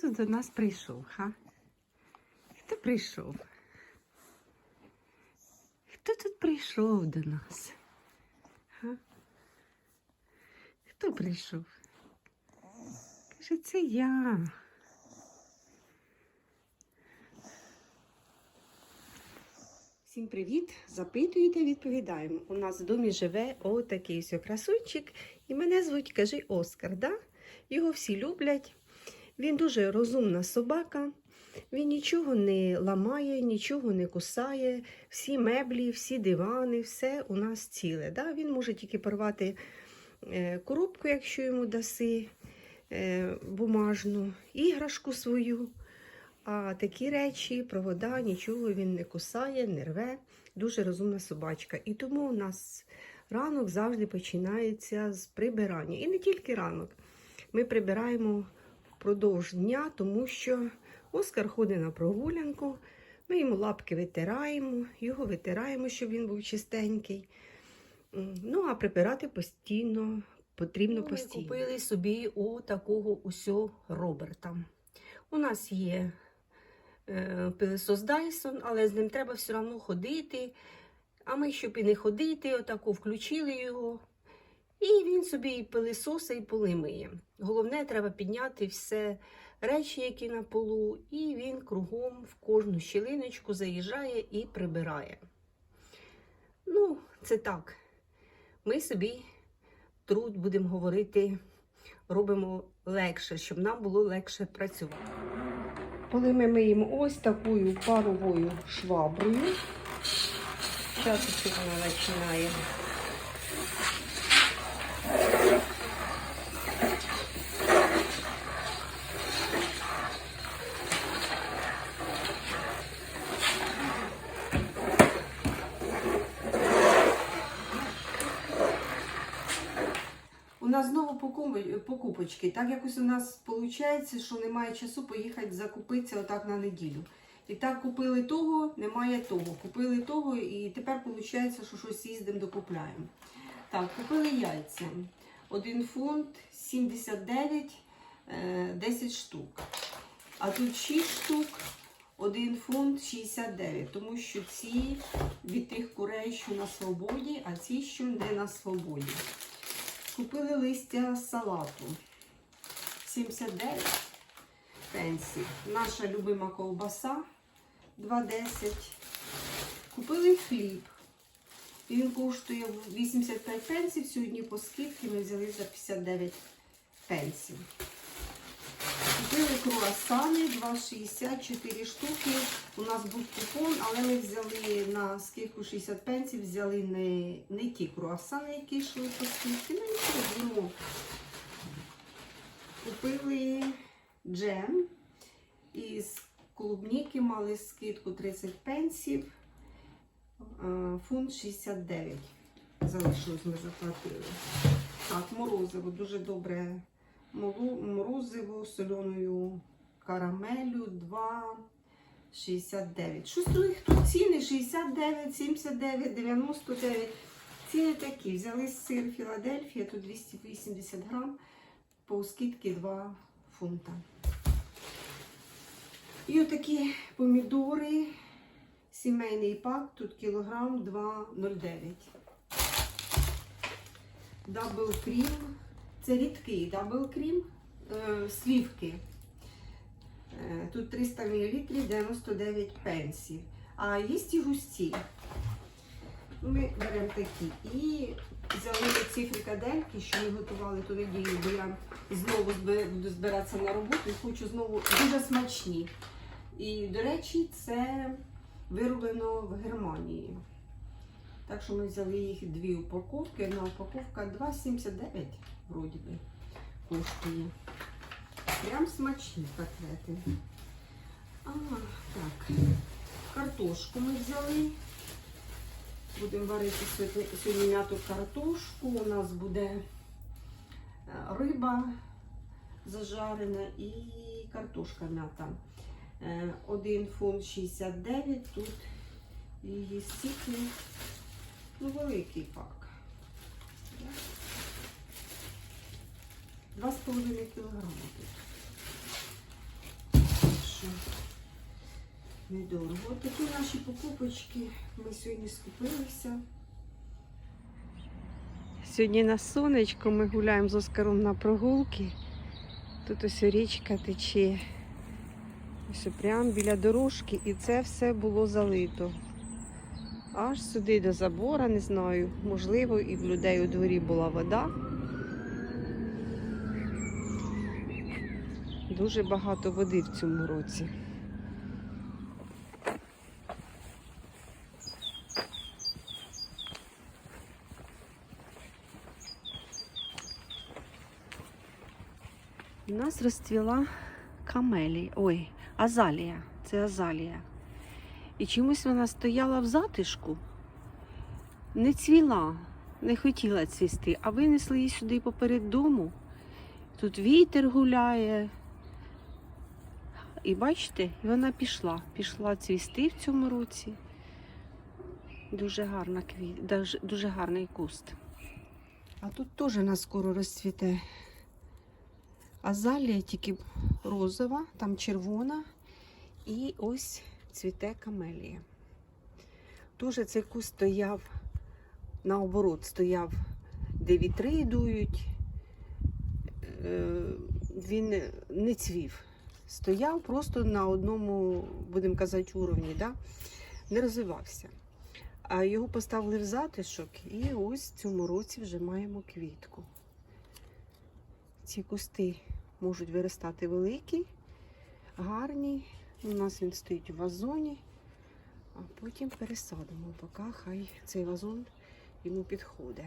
тут до нас прийшов, ха? Хто прийшов? Хто тут прийшов до нас? Ха? Хто прийшов? Каже, це я. Всім привіт! Запитуєте, відповідаємо. У нас в домі живе отакий ось красунчик, і мене звуть, каже, Оскар. Да? Його всі люблять. Він дуже розумна собака, він нічого не ламає, нічого не кусає. Всі меблі, всі дивани, все у нас ціле. Да? Він може тільки порвати е, коробку, якщо йому даси е, бумажну, іграшку свою. А такі речі, провода, нічого він не кусає, не рве. Дуже розумна собачка. І тому у нас ранок завжди починається з прибирання. І не тільки ранок. Ми прибираємо впродовж дня, тому що Оскар ходить на прогулянку, ми йому лапки витираємо, його витираємо, щоб він був чистенький. Ну, а прибирати постійно потрібно Ну, Ми постійно. купили собі у такого усього Роберта. У нас є е, пилисос Dyson, але з ним треба все одно ходити. А ми, щоб і не ходити, отако включили його. І він собі і пилисоса, і поли миє. Головне, треба підняти все речі, які на полу, і він кругом в кожну щілиночку заїжджає і прибирає. Ну, це так. Ми собі труд, будемо говорити, робимо легше, щоб нам було легше працювати. Коли ми миємо ось такою паровою шваброю, зараз вона починає. Нас знову покупочки. Так якось у нас виходить, що немає часу поїхати закупитися отак на неділю. І так купили того, немає того. Купили того, і тепер виходить, що щось їздимо, докупляємо. Так, купили яйця. Один фунт 79, е, 10 штук. А тут 6 штук, 1 фунт 69. Тому що ці від тих курей, що на свободі, а ці, що не на свободі. Купили листя салату. 79 пенсій. Наша любима ковбаса 2,10. Купили хліб. Він коштує 85 пенсів. Сьогодні по скидці ми взяли за 59 пенсів. Купили круасани 2,64 штуки. У нас був купон, але ми взяли на скидку 60 пенсів, взяли не, не ті круасани, які йшли по скидці. Ну нічого, беремо. Купили джем із клубніки мали скидку 30 пенсів, фунт 69. Залишилось, ми заплатили. Так, морозиво, дуже добре з соленою карамелю 2,69. Щось у них тут ціни 69, 79, 99. Ціни такі. Взяли сир Філадельфія, тут 280 грам, по скидці 2 фунта. І отакі помідори, сімейний пак, тут кілограм 2,09. Дабл крім. Це рідкий дабл крім, е, слівки. Е, тут 300 мл 99 пенсів. А є і густі. Ми беремо такі. І взяли ці фрикадельки, що ми готували ту неділю, бо я знову буду збиратися на роботу і хочу знову дуже смачні. І, до речі, це вироблено в Германії. Так що ми взяли їх дві упаковки. Одна упаковка 2,79 вроді би коштує. Прям смачні котлети. А, так. Картошку ми взяли. Будемо варити сьогодні, м'яту картошку. У нас буде е, риба зажарена і картошка м'ята. Е, 1 фунт 69, тут її стільки, ну великий з половиною кілограми тут. недорого. От такі наші покупочки. Ми сьогодні скупилися. Сьогодні на сонечко ми гуляємо з Оскаром на прогулки. Тут ось річка тече. Ось прямо біля дорожки, і це все було залито. Аж сюди до забора, не знаю. Можливо, і в людей у дворі була вода. Дуже багато води в цьому році. У нас розцвіла камелія. Ой, азалія. Це азалія. І чомусь вона стояла в затишку, не цвіла, не хотіла цвісти, а винесли її сюди поперед дому. Тут вітер гуляє. І бачите, вона пішла. Пішла цвісти в цьому році. Дуже гарна квіт, дуже, гарний куст. А тут теж на скоро розцвіте азалія, тільки розова, там червона. І ось цвіте камелія. Дуже цей куст стояв наоборот, стояв, де вітри дують. Е, Він не цвів. Стояв просто на одному, будемо казати, уровні, да? не розвивався. А його поставили в затишок, і ось в цьому році вже маємо квітку. Ці кусти можуть виростати великі, гарні. У нас він стоїть в вазоні, а потім пересадимо, поки хай цей вазон йому підходить.